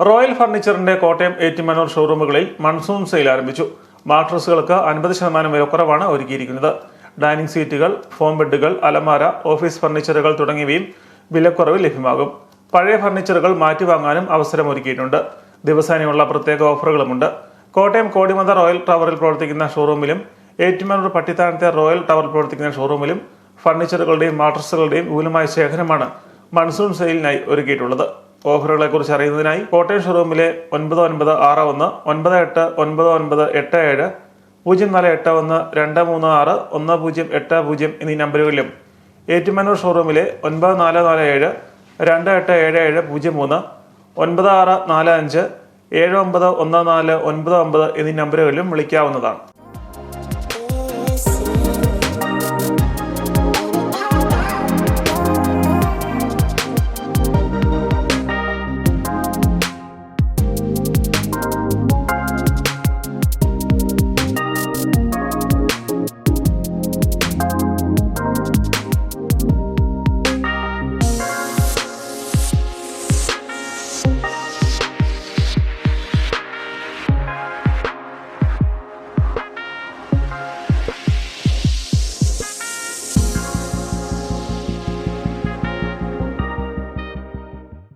Royal ഫർണിച്ചറിന്റെ കോട്ടയം ഏറ്റുമാനൂർ ഷോറൂമുകളിൽ monsoon sale ആരംഭിച്ചു. മാട്രസുകൾക്ക് അൻപത് ശതമാനം വിലക്കുറവാണ് ഒരുക്കിയിരിക്കുന്നത്. ഡൈനിങ് സീറ്റുകൾ ഫോം ബെഡുകൾ അലമാര ഓഫീസ് ഫർണിച്ചറുകൾ തുടങ്ങിയവയും വിലക്കുറവ് ലഭ്യമാകും. പഴയ ഫർണിച്ചറുകൾ മാറ്റിവാങ്ങാനും അവസരം ഒരുക്കിയിട്ടുണ്ട് ദിവസേനയുള്ള പ്രത്യേക ഓഫറുകളുമുണ്ട്. കോട്ടയം കോടിമത റോയൽ ടവറിൽ പ്രവർത്തിക്കുന്ന ഷോറൂമിലും ഏറ്റുമാനൂർ പട്ടിത്താനത്തെ റോയൽ ടവറിൽ പ്രവർത്തിക്കുന്ന ഷോറൂമിലും ഫർണിച്ചറുകളുടെയും മാട്രസുകളുടെയും വിപുലമായ ശേഖരമാണ് മൺസൂൺ സെയിലിനായി ഒരുക്കിയിട്ടുള്ളത്. ഓഫറുകളെ കുറിച്ച് അറിയുന്നതിനായി കോട്ടയം ഷോറൂമിലെ ഒൻപത് ഒൻപത് ആറ് ഒന്ന് ഒൻപത് എട്ട് ഒൻപത് ഒൻപത് എട്ട് ഏഴ് പൂജ്യം നാല് എട്ട് ഒന്ന് രണ്ട് മൂന്ന് ആറ് ഒന്ന് പൂജ്യം എട്ട് പൂജ്യം എന്നീ നമ്പറുകളിലും ഏറ്റുമാനൂർ ഷോറൂമിലെ ഒൻപത് നാല് നാല് ഏഴ് രണ്ട് എട്ട് ഏഴ് ഏഴ് പൂജ്യം മൂന്ന് ഒൻപത് ആറ് നാല് അഞ്ച് ഏഴ് ഒമ്പത് ഒന്ന് നാല് ഒൻപത് ഒമ്പത് എന്നീ നമ്പറുകളിലും വിളിക്കാവുന്നതാണ്.